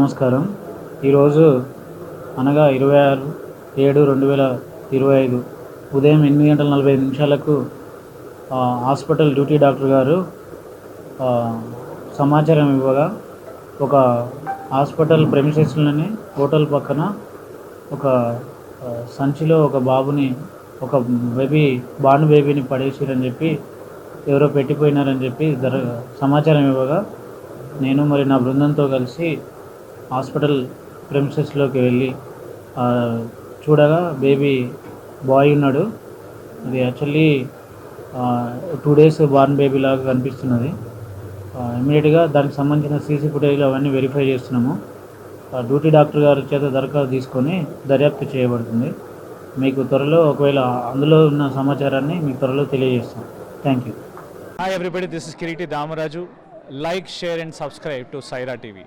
నమస్కారం. ఈరోజు అనగా ఇరవై ఆరు ఏడు రెండు వేల ఇరవై ఐదు ఉదయం ఎనిమిది గంటల నలభై ఐదు నిమిషాలకు హాస్పిటల్ డ్యూటీ డాక్టర్ గారు సమాచారం ఇవ్వగా ఒక హాస్పిటల్ ప్రెమిసెస్లోని హోటల్ పక్కన ఒక సంచిలో ఒక బాబుని ఒక బేబీ బాండ్ బేబీని పడేసిరని చెప్పి ఎవరో పెట్టిపోయినారని చెప్పి సమాచారం ఇవ్వగా నేను మరి నా బృందంతో కలిసి హాస్పిటల్ ప్రెమిసెస్లోకి వెళ్ళి చూడగా బేబీ బాయ్ ఉన్నాడు. అది actually two days born baby లాగా కనిపిస్తున్నది. ఇమీడియట్గా దానికి సంబంధించిన సీసీ ఫుటేజ్లు అవన్నీ వెరిఫై చేస్తున్నాము. డ్యూటీ డాక్టర్ గారి చేత దరఖాస్తు తీసుకొని దర్యాప్తు చేయబడుతుంది. మీకు త్వరలో ఒకవేళ అందులో ఉన్న సమాచారాన్ని మీకు త్వరలో తెలియజేస్తాం. Thank you. Hi everybody this is Kiriti Damaraju like share and subscribe to Saira TV